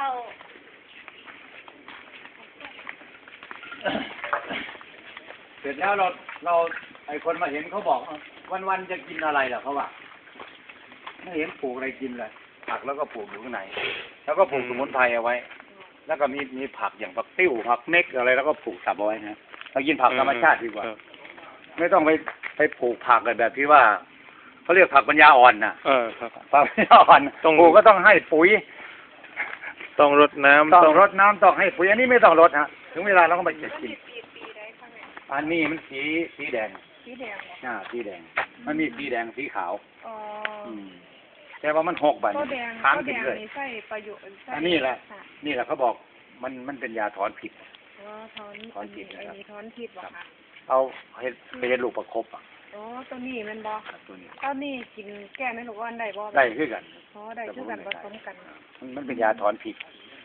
เข้าเสร็จแล้วเราเราไอคนมาเห็นเขาบอกวันวันๆจะกินอะไรเหรอเขาว่าไม่เห็นปลูกอะไรกินเลยผักแล้วก็ปลูกอยู่ข้างในแล้วก็ปลูกสมุนไพรเอาไว้ แล้วก็มีมีผักอย่างผักติ้วผักเม็กอะไรแล้วก็ปลูกสับเอาไว้นะเรากินผักธรรมชาติดีกว่าไม่ต้องไปไปปลูกผักอะไรแบบที่ว่าเขาเรียกผักปัญญาอ่อนน่ะเออครับ ผักปัญญาอ่อนต้อง ปลูกก็ต้องให้ปุ๋ย ต้องรดน้ำต้องรดน้ำต้องให้ปุ๋ยอันนี้ไม่ต้องรดฮะถึงเวลาเราก็ไปเก็บกิน ปีปีได้ข้างในอันนี้มันสีสีแดงสีแดงเหรออ่าสีแดง มันมีสีแดงสีขาว อ๋ออืม แต่ว่ามันหกบันตัวแดงค้างตัวกิแดนงเลย นี่ใส่ประโยชน์ใส่อันนี้แหละ ค่นี่แหละเขาบอกมันมันเป็นยาถอนผิด อ๋อถอนถอนพิษอันนะครับนี้ถอนผิดบ่ค่ะเอาเห็ดไปเห็ดลูกประคบอะอ๋อตัวนี้แมันบ่ตัวนี้ตัวนี้กินแก้ไม่รู้ว่าอันใดบ่ได้คือกันอ๋ อได้คือกันผสมกันมันมันเป็นยาถอนผิด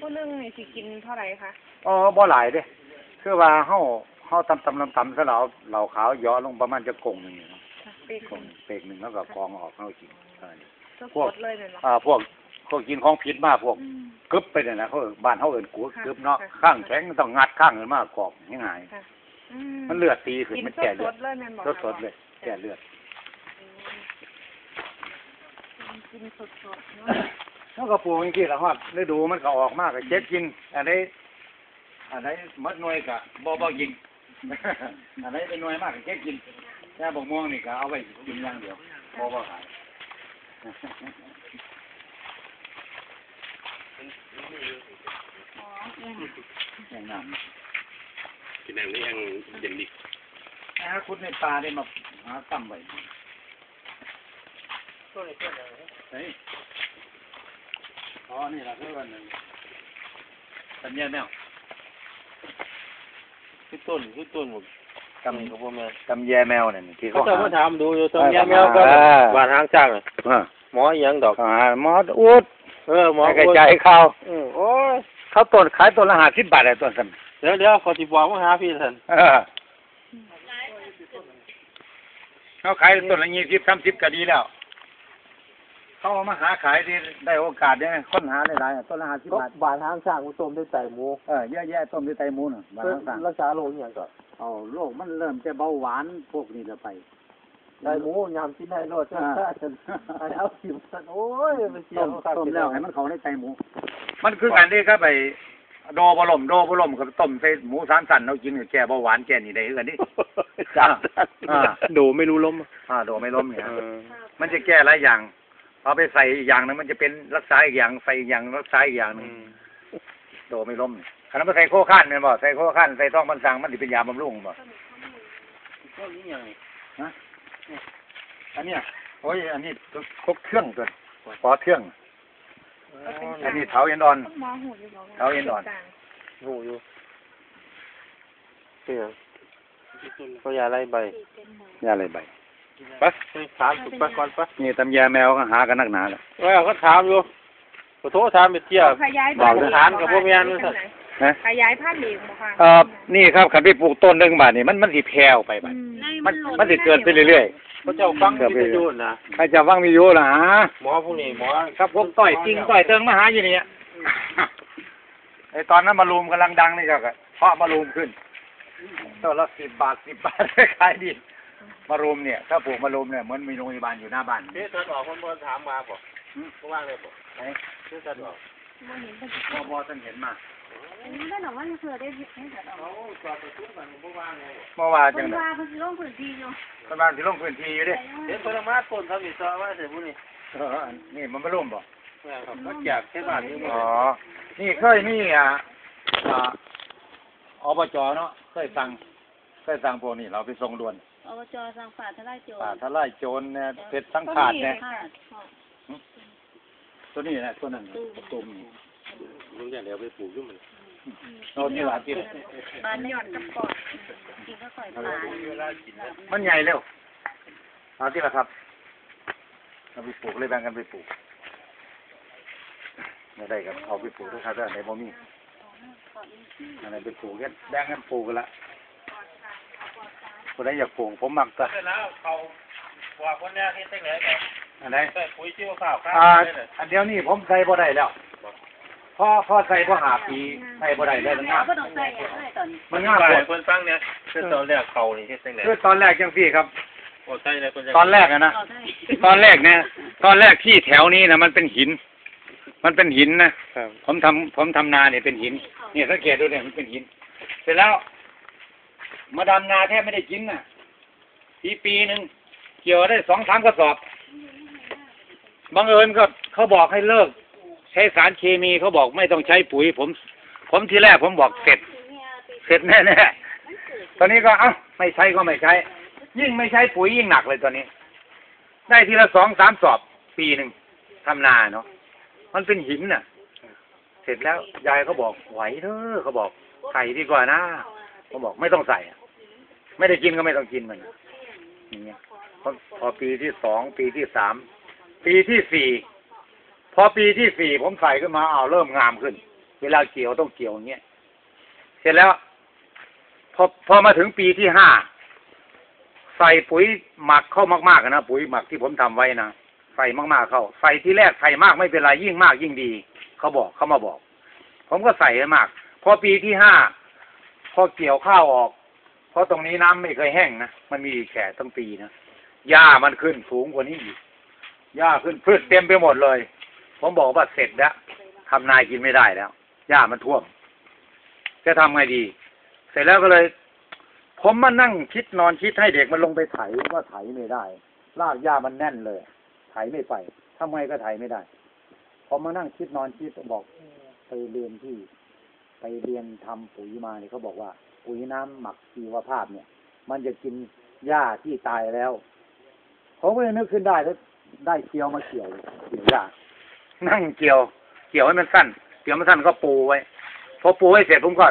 ผู้หนึงนี่สิกินเท่าไหร่คะอ๋อบ่หลายเด้คือว่าเฮาเฮาตำตำตำตำซะแล้วเหล่าขาวย่อลงประมาณจะกงหนึงนี่เนาะค่ะเป็นกงเปกหนึ่งแล้วก็กรองออกเฮากินเท่านั้นเองสพวกดๆเลยแม่นบ่อ่าพวกพวกกินของผิดมากพวกอืมกึบไปเนี่ยนะเขาเอิ้นบ้านเขาเอิ้นกูดค่ะกึบเนาะค่ะข้างแข็งมันต้องงัดข้างขึ้นมากรอบง่ายค่ะอืๆมันเลือดตีขึ้นกินมันแก่เลืสอดดๆเลยแม่นบ่สดๆเลยแก่เลือด กินสดๆเนาะแล้วก็ปลูกจริงๆแล้วฮอดฤดูมันก็ออกมากก็เช็ดกิน อันนี้อันไหนมัดหน่วยก็บ่บ่กิน อันไหนเป็นหน่วยมากก็เช็ดกินแต่บกม่วงนี่ก็เอาไว้กินอย่างเดียวบ่บ่ขายอ๋อเอ็นอย่างน้ำกินน้ำนี่ยังเย็นดีนะคุณในปลาได้มาหาตั้มไว้ เฮ้ยอ๋อ นี่ล่ะคือวันหนึงสัญญาแมวคือต้นคือต้นหมดกำกับพวกแม่กำแยแมวเนี่ยที่เขาเขาจะหามาถามดูอยู่ต้นเออยาแมวก็เออบาดหางจ้างน่ะอ่าหมออีหยังดอก เขาหาหมออุดเออหมอให้กระจายข้าวเออโอ้ยเขาต้นขายต้นละห้าสิบบาทเลยต้นสันเดี๋ยวเดี๋ยวขอสิบอกมาหาพี่ท่านเออเขาขายต้นละยี่สิบสามสิบก็ดีแล้ว เขาเอามาหาขายที่ได้โอกาสเนี่ยค้นหาหลายๆต้นละห้าสิบบาทบาดหางจ้างผู้ต้มด้วยไตหมูเออเยอะแยะต้มด้วยไตหมูน่ะบางต่างรักษาโรคอีหยังก่อนเอาโรคมันเริ่มจะเบาหวานพวกนี้จะไป ไตหมูยามกินได้รสชาติอันเอาขิมสันโอ้ยมันเสียต้งมต้มแล้วให้มันเขาในไตหมู มันคือการที่ครับไปโดบะลมโดบะลมกับต้มใส่หมูสามสันเรากินกับแก่เบาหวานแก่นี่ได้คือกันดิจ้าอ่า ดูไม่รู้ล้มอ่าโดไม่ล้มเนี่ยเออมันจะแก้หลายอย่าง เอาไปใส่อีกอย่างหนึงมันจะเป็นรักษาอีกอย่างใส่อีกอย่างรักษาอีกอย่างหนึงโดไม่ล้มนี่ขณะมันใส่โคข้านเนี่ยบ่ใส่โคข้านใส่ท้องมันสังมันสิเป็นยาบำรุงบ่ต้นนี้ยังฮะอันเนี้ยโอ้ยอันนี้ครบเครื่องตัวปอเทื่องอันนี้เถาเอ็นอ่อนต้องมองหูอยู่บ่เอาเอ็นอ่อนหูอยู่เสียงก็ยาไล่ใบยาอะไรใบ ไปไปถามถูกไปก่อนไปนี่ตำยาแมวก็หากันนักหนาแล้วเออเขาถามอยู่ขอโทษถามไปเที่ยวขยายบพัอกนธุ์ทานกับพวกแม่นจังไหนะขยายพันธุ์อีกบ่ค่ะเอ่อนี่ครับขันไปปลูกต้นหนึ่งบาทนี่มันมันสิแพร่ออกไปบาดอืมมันมันสิเกิดไปเรื่อยๆเขาเจ้าฟังวิทยุนะใครจะฟังวิทยุล่ะฮะหมอพวกนี้หมอครับพวกต่อยจริงต่อยเติงมาหาอยู่นี่ไอตอนนั้นมารูมกำลังดังนี่ก็เพราะมารูมขึ้นต้นละสิบบาทสิบบาทขายดี มารูมเนี่ย ถ้าปลูกมารูมเนี่ยเหมือนมีโรงพยาบาลอยู่หน้าบ้านเฮ้ยท่านออกคนบนถามมาบ่ก็ว่างเลยบ่ไหนเฮ้ยท่านออกบ่เห็นเพิ่นพอบอท่านเห็นมาได้หรอว่าเสือได้ให้จัดเอาเขาจอดประตูกันบ่ว่างเลยเมื่อวานจัเพิ่งนเลยว่าเพิ่นสิลงพื้นที่อยู่ประมาณที่ลงพื้นที่อยู่ดิเห็นพลมาต้นทำอีกซอว่าเสร็จพวกนี้เออนี่มันมารูมบ่แม่ครับมาจากแค่บ้านนี้หมดอ๋อ นี่เคยมีอะอ่าอบจเนาะเคยสั่งเคยสั่งพวกนี้เราไปส่งด่วน อบจสังฝาทลายโจรป่าทลายโจรเนี่ยเพชรสังขาดเนี่ยค่ะตัวนี้นะตัวนั้นตุ่มนี่ลุงอย่างเดียวไปปลูกยุ่งมันโน่นนี่หลานกินบ้านยอดกับปอดกินก็ค่อยตายมันใหญ่เร็วเอาที่ละครับเราไปปลูกเลยแบ่งกันไปปลูกไม่ได้กันเอาไปปลูกทุกครั้งในบ่มีอะไรไปปลูกกันแบ่งกันปลูกกันละ คนใดอยากปลูกผมมักจะเสร็จแล้วเขาบอกคนแรกที่ตั้งไหนกันอันไหนใส่ปุ๋ยชีวภาพครับอ่าอันเดียวนี่ผมใส่บ่ได้แล้วพอพอใส่พอหาปีใส่บ่ได้เลยมันแล้งาวมก็ต้องใส่อย่างไรตอนนี้มันงามฝ่าหมยดคนฟังเนี่ยคือตอนแรกเขานี่เฮ็ดจังได๋คือตอนแรกจังพี่ครับโอ้ใช่เลยคนจะตอนแรกอะนะเอาได้ตอนแรกเนี่ยตอนแรกที่แถวนี้นะมันเป็นหิน มันเป็นหินนะครับผมทำผมทำนาเนี่ยเป็นหิน เนี่ยสังเกตดูเนี่ยมันเป็นหิน เสร็จแล้ว มาดำนาแทบไม่ได้กินน่ะ ปีปีหนึ่งเกี่ยวได้สองสามกระสอบ บังเอิญก็เขาบอกให้เลิก ใช้สารเคมีเขาบอกไม่ต้องใช้ปุ๋ย ผม ผมทีแรกผมบอกเสร็จ เสร็จแน่แน่ตอนนี้ก็เอ้าไม่ใช้ก็ไม่ใช้ ยิ่งไม่ใช้ปุ๋ยยิ่งหนักเลยตอนนี้ ได้ทีละสองสามสอบ ปีหนึ่งทำนาเนาะมันเป็นหินน่ะ เสร็จแล้วยายเขาบอกไหวเถอะเขาบอกใส่ดีกว่านะเขาบอกไม่ต้องใส่ ไม่ได้กินก็ไม่ต้องกินมันอย่างเงี้ยพอพอปีที่สองปีที่สามปีที่สี่พอปีที่สี่ผมใส่ขึ้นมาอ้าวเริ่มงามขึ้น เวลาเกี่ยวต้องเกี่ยวอย่างเงี้ยเสร็จแล้ว พอพอมาถึงปีที่ห้าใส่ปุ๋ยหมักเข้ามากๆนะปุ๋ยหมักที่ผมทำไว้นะใส่มากๆเข้าใส่ที่แรกใส่มากไม่เป็นไรยิ่งมากยิ่งดี เขาบอกเขามาบอก ผมก็ใส่ให้มาก พอปีที่ห้าพอเกี่ยวข้าวออก เพราะตรงนี้น้ำไม่เคยแห้งนะ มันมีแค่ตั้งปีนะ หญ้ามันขึ้นสูงกว่านี้อีก หญ้าขึ้นพืชเต็มไปหมดเลย ผมบอกว่าเสร็จแล้วทำนายกินไม่ได้แล้ว หญ้ามันท่วม จะทำไงดี เสร็จแล้วก็เลย ผมมานั่งคิดนอนคิดให้เด็กมันลงไปไถก็ไถไม่ได้ รากหญ้ามันแน่นเลย ไถไม่ไปทำไมก็ไถไม่ได้ ผมมานั่งคิดนอนคิดบอกไปเรียนที่ ไปเรียนทำปุ๋ยมาเนี่ยเขาบอกว่า ปุ๋ยน้ำหมักชีวภาพเนี่ย มันจะกินหญ้าที่ตายแล้วผมก็เลยนึกขึ้นได้แล้วได้เกี่ยวมาเกี่ยวเกี่ยวหญ้านั่งเกี่ยว เกี่ยวให้มันสั้น เกี่ยวมันสั้นก็ปูไว้พอปูไว้เสร็จผมก็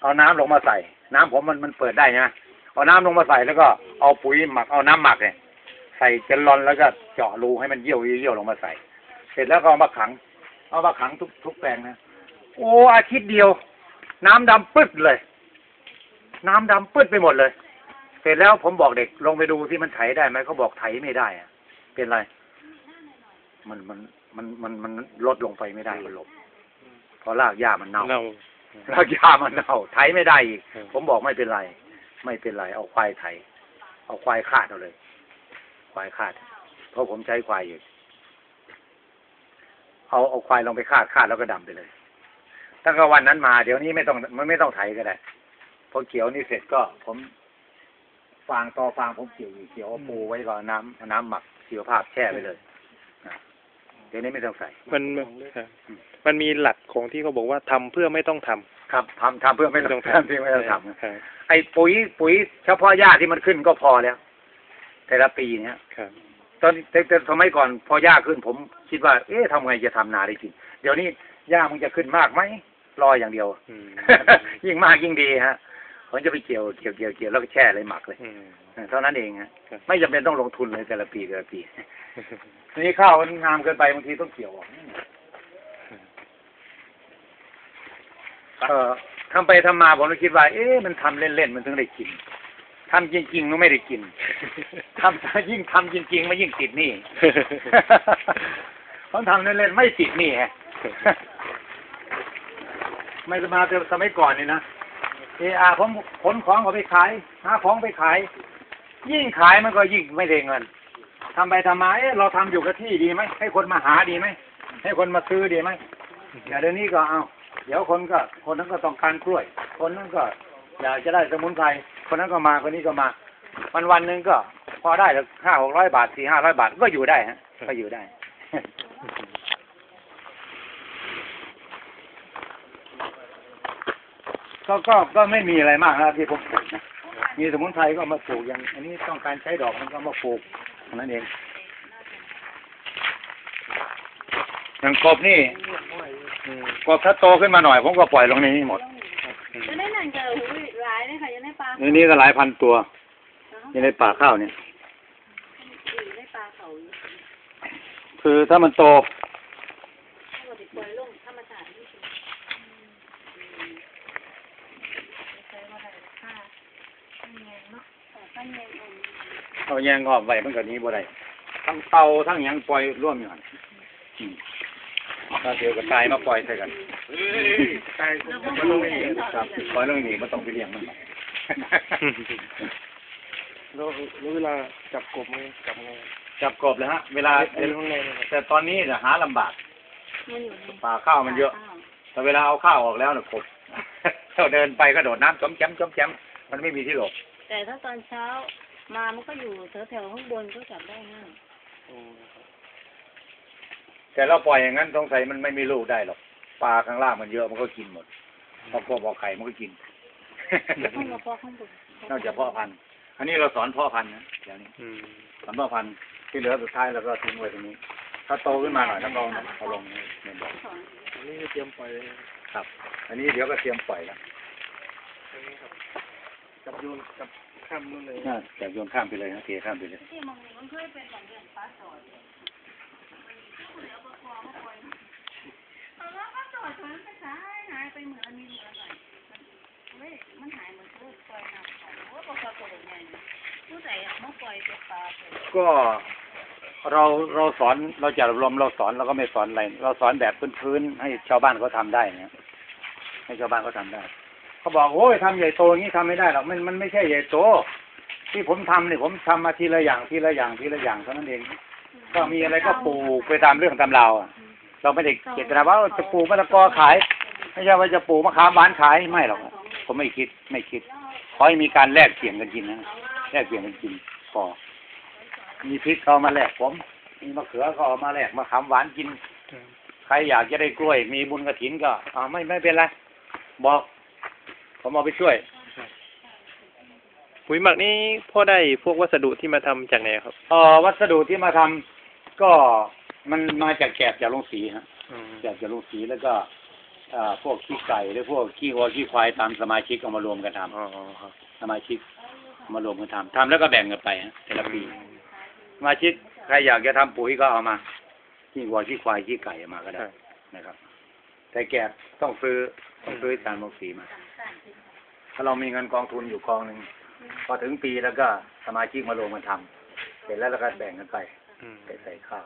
เอาน้ำลงมาใส่ น้ำผมมันมันเปิดได้นะเอาน้ำลงมาใส่แล้วก็เอาปุ๋ยหมักเอาน้ำหมักเนี่ยใส่เจลลอนแล้วก็เจาะรูให้มันเยี่ยวเยี่ยวลงมาใส่ เสร็จแล้วก็เอามาขัง เอามาขังทุกทุกแปลงนะโอ้อาทิตย์เดียว น้ำดำปึ๊ดเลย น้ำดำปึ๊ดไปหมดเลย เสร็จแล้วผมบอกเด็กลงไปดูที่มันไถได้ไหมเขาบอกไถไม่ได้อะเป็นไร มันมันมันมันมันลดลงไปไม่ได้มันลบเพราะรากหญ้ามันเน่าเน่ารากหญ้ามันเน่าไถไม่ได้อีกครับผมบอกไม่เป็นไร ไม่เป็นไรเอาควายไถ เอาควายคาดเอาเลย ควายคาด เพราะผมใช้ควายอยู่เอาเอาควายลงไปคาดคาดแล้วก็ดำไปเลยตั้งแต่วันนั้นมาเดี๋ยวนี้ไม่ต้องมันไม่ต้องไถก็ได้ พอเกี่ยวนี่เสร็จก็ผมฟางต่อฟางผมเกี่ยวอยู่เกี่ยวเอาปูไว้ก่อนน้ำเอาน้ำหมักชีวภาพแช่ไปเลยนะเดี๋ยวนี้ไม่ต้องใส่ มันครับมันมีหลักของที่เขาบอกว่าทำเพื่อไม่ต้องทำครับทำทำเพื่อไม่ต้องททำเพื่อไม่ต้องทำครับไอ้ปุ๋ยปุ๋ยเฉพาะหญ้าที่มันขึ้นก็พอแล้วแต่ละปีเนี้ยครับตอนแต่แต่สมัยก่อนพอหญ้าขึ้นผมคิดว่า เอ๊ะทำไงจะทำนาได้กิน เดี๋ยวนี้หญ้ามันจะขึ้นมากไหมรออย่างเดียวอืมยิ่งมากยิ่งดีฮะ ผมจะไปเกี่ยวเกี่ยวเกี่ยวเกี่ยวแล้วก็แช่เลยหมักเลยอืมเท่านั้นเองฮะครับไม่จำเป็นต้องลงทุนเลยแต่ละปีแต่ละปีนี่ข้าวมันงามเกินไปบางทีต้องเกี่ยวออกเออทำไปทำมาผมก็คิดว่า เอ๊ะมันทำเล่นๆมันถึงได้กินทำจริงๆมันไม่ได้กินทำยิ่งทำจริงๆมันยิ่งติดหนี่ผมทำเล่นๆไม่ติดหนี่ฮะไม่ได้มาแต่สมัยก่อนนี่นะ เออาผมขนของเขาไปขาย หาของไปขาย ยิ่งขายมันก็ยิ่งไม่ได้เงินทำไปทำมาเอ๊ะเราทำอยู่กับที่ดีไหมให้คนมาหาดีไหมให้คนมาซื้อดีไหมเดี๋ยวนี้ก็เอาเดี๋ยวคนก็คนนั้นก็ต้องการกล้วย คนนั้นก็อยากจะได้สมุนไพรคนนั้นก็มาคนนี้ก็มาวันวันหนึ่งก็ พอได้ห้าหกร้อยบาทสี่ห้าร้อยบาทก็อยู่ได้ฮะก็อยู่ได้ ก็ก็ก็ไม่มีอะไรมากนะที่ผมปลูกนะมีสมุนไพรก็เอามาปลูกอย่าง อันนี้ต้องการใช้ดอกมันก็เอามาปลูกเท่านั้นเองอย่างกบนี่อืมกบถ้าโตขึ้นมาหน่อย ผมก็ปล่อยลงในนี้หมดจะได้หนังเจอหูหลายเลยค่ะยังได้ปลาในนี้ก็หลายพันตัวอยู่ในป่าข้าวเนี่ยได้ปลาเขาอยู่คือถ้ามันโต ถ้าเราติดปล่อยลงธรรมชาตินี่สิใช้ว่าได้ค่าตั้งแยง เนาะตั้งแยงเอาเอาแยงออกไว้มันก็หนี้บ่ได้ทั้งเตาทั้งหยังปล่อยร่วมอยู่หั่นอืมถ้าเดี๋ยวก็ตายมาปล่อยใส่กันตายมันลงนี่ครับปล่อยลงนี่มันต้องไปเลี้ยงมันแล้วแล้วเวลาจับกบไงจับไงจับกบเลยฮะ เวลาเป็นข้างในนะครับแต่ตอนนี้เนี่ยหาลำบาก มันอยู่ในป่าข้าวมันเยอะ แต่เวลาเอาข้าวออกแล้วเนี่ยกบ เราเดินไปก็โดดน้ำจ้อมแจ้มจ้อมแจ้มมันไม่มีที่หลบ แต่ถ้าตอนเช้ามามันก็อยู่แถวๆข้างบนก็จับได้ง่ายอืมครับแต่เราปล่อยอย่างนั้นสงสัยมันไม่มีลูกได้หรอกปลาข้างล่างมันเยอะมันก็กินหมดพอกบออกไข่มันก็กินต้องมาเพาะข้างบนนอกจากพ่อพันธุ์อันนี้เราสอนพ่อพันธุ์นะเดี๋ยวนี้อืมสอนพ่อพันธุ์ที่เหลือสุดท้ายเราก็ทิ้งไว้ตรงนี้ ถ้าโตขึ้นมาหน่อยแล้วก็เอาลงในในบ่ออันนี้จะเตรียมปล่อยเลยครับ อันนี้เดี๋ยวก็เตรียมปล่อยแล้ว อันนี้ครับจับโยนจับข้ามนู่นเลยน่าจะโยนข้ามไปเลยนะเทข้ามไปเลยที่มันมันเคยเป็นของเดือนป้าสอนเอาแล้วป้าสอนตอนนั้นไปหายหายไปเหมือนอันนี้เหมือนอะไรมันเว้ยมันหายเหมือนเพื่อนปล่อยน้ำของโอ้ปลาตัวใหญ่ผู้ใส่อะมาปล่อยตัวปลาไปก็เราเราสอนเราจะอบรมเราสอนเราก็ไม่สอนอะไร เราสอนแบบพื้นๆให้ชาวบ้านเขาทำได้นะให้ชาวบ้านเขาทำได้ เขาบอกโอ้ยทำใหญ่โตอย่างนี้ทำไม่ได้หรอกมันมันไม่ใช่ใหญ่โต ที่ผมทำเนี่ยผมทำมาทีละอย่างทีละอย่างทีละอย่างเท่านั้นเอง ก็มีอะไรก็ปลูกไปตามเรื่องตามราวอะเราไม่ได้เจตนาว่าจะปลูกมะละกอขายไม่ใช่ว่าจะปลูกมะขามหวานขายไม่หรอกผมไม่คิดไม่คิดขอให้มีการแลกเปลี่ยนกันกินนะแลกเปลี่ยนกันกินพอมีพริกเขามาแลกผมมีมะเขือเขาเอามาแลกมะขามหวานกินใครอยากจะได้กล้วย มีบุญกระถินก็อ่าไม่ไม่เป็นไรบอก ผมเอาไปช่วย ปุ๋ยหมักนี้พ่อได้พวกวัสดุที่มาทำจากไหนครับ เอ่อวัสดุที่มาทำก็มันมาจากแกบจากโรงสีฮะอืมแกบจากโรงสีแล้วก็อ่าพวกขี้ไก่หรือพวกขี้วัวขี้ควายตามสมาชิกเอามารวมกันทำอ๋อครับสมาชิกเอามารวมกันทำทำแล้วก็แบ่งกันไปฮะแต่ละปีสมาชิกใครอยากจะทำปุ๋ยก็เอามาขี้วัวขี้ควายขี้ไก่เอามาก็ได้ครับนะครับ แต่แกบต้องซื้อต้องซื้อตามโรงสีมา ถ้าเรามีเงินกองทุนอยู่กองหนึ่งพอถึงปีแล้วก็สมาชิกมารวมกันทำเสร็จแล้วเราก็แบ่งกันไปอืมใส่ใส่ข้าว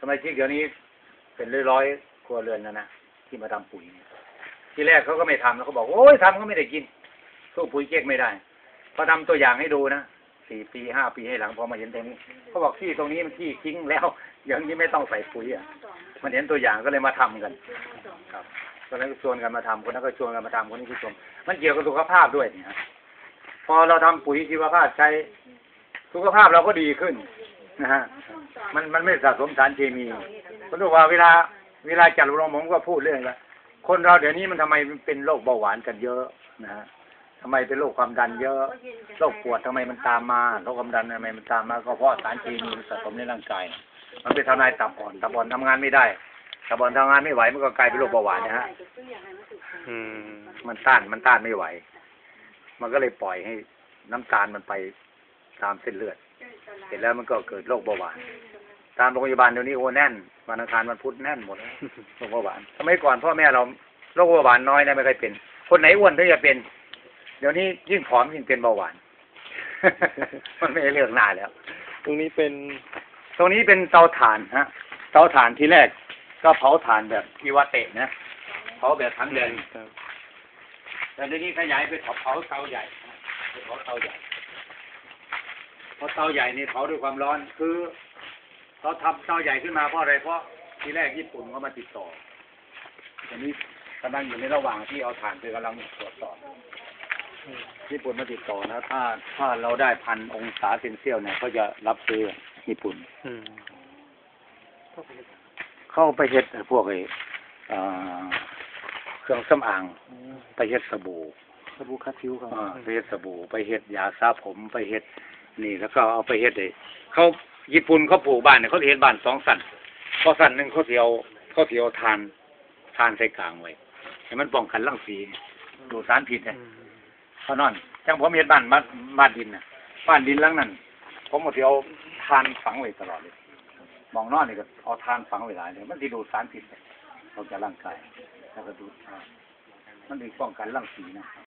สมาชิกเดี๋ยวนี้เป็นร้อยๆครัวเรือนแล้วนะที่มาทำปุ๋ยเนี่ยที่แรกเขาก็ไม่ทำแล้วเขาบอกโอ้ยทำก็ไม่ได้กินสู้ปุ๋ยเก๊กไม่ได้พอทำตัวอย่างให้ดูนะสี่ปีห้าปีให้หลังพอมาเห็นตรงนี้เขาบอกที่ตรงนี้มันที่ทิ้งแล้ว อย่างนี้ไม่ต้องใส่ปุ๋ยอะมันเห็นตัวอย่างก็เลยมาทำกันครับ ก็เลยชวนกันมาทำคนนั้นก็ชวนกันมาทำคนนี้ก็ชวนมันเกี่ยวกับสุขภาพด้วยเนี่ยฮะพอเราทำปุ๋ยชีวภาพใช้สุขภาพเราก็ดีขึ้นนะฮะมันมันไม่สะสมสารเคมีผมรู้ว่าเวลา เวลาจัดอบรมผมก็พูดเรื่องว่าคนเราเดี๋ยวนี้มันทำไมเป็นโรคเบาหวานกันเยอะนะฮะทำไมเป็นโรคความดันเยอะโรคปวดทำไมมันตามมาโรคความดันทำไมมันตามมาก็เพราะสารเคมีสะสมในร่างกาย มันเป็นทำลายตับอ่อนตับอ่อนทำงานไม่ได้ ตับอ่อนทำงานไม่ไหวมันก็กลายเป็นโรคเบาหวานนะฮะอืมมันต้านมันต้านไม่ไหว มันก็เลยปล่อยให้น้ำตาลมันไปตามเส้นเลือด เสร็จแล้วมันก็เกิดโรคเบาหวานตามโรงพยาบาลเดี๋ยวนี้โอ้แน่นวันอังคารวันพุธแน่นหมดเลยโรคเบาหวานสมัยก่อนพ่อแม่เราโรคเบาหวานน้อยนะไม่เคยเป็น คนไหนอ้วนถึงจะเป็น เดี๋ยวนี้ยิ่งผอมยิ่งเป็นเบาหวาน มันไม่ได้เลือกหน้าแล้ว ตรงนี้เป็น ตรงนี้เป็นเตาถ่านฮะ เตาถ่านที่แรก ก็เผาถ่านแบบอีวาเตะนะ เผาแบบทั้งเดือนครับแต่เดี๋ยวนี้ขยายไปเผาเผาเตาใหญ่นะไปเผาเตาใหญ่ เพราะเตาใหญ่นี่เผาด้วยความร้อน คือเราทำเตาใหญ่ขึ้นมาเพราะอะไร เพราะทีแรกญี่ปุ่นเขามาติดต่อตอนนี้กำลังอยู่ในระหว่างที่เอาถ่านคือกำลังตรวจสอบญี่ปุ่นมาติดต่อนะ ถ้าถ้าเราได้พันองศาเซนเซียสเนี่ยเขาจะรับซื้อญี่ปุ่น อืม เข้าไปเฮ็ดพวกไอ้เอ่อเครื่องสำอาง ไปเฮ็ดสบู่สบู่คัดผิวครับอ่าไปเฮ็ดสบู่ไปเฮ็ดยาสระผมไปเฮ็ดนี่แล้วก็เอาไปเฮ็ดไอ้เขาญี่ปุ่นเขาปลูกบ้านเนี่ยเขาสิเฮ็ดบ้านสองสันเพราะสันหนึ่งเขาสิเอาเขาสิเอาทานทานใส่กลางไว้ให้มันป้องกันรังสีดูดสารพิษเนี่ยอืมเขานอนจังผมเฮ็ดบ้านบ้านบ้านดินน่ะบ้านดินหลังนั้นผมก็สิเอาทานฝังไว้ตลอดเลย มองนอนนี่ก็เอาทานฝังไว้หลายเลยมันดีดูดสารพิษออกจากร่างกายแล้วก็ดูดมันดีป้องกันร่างสีนะ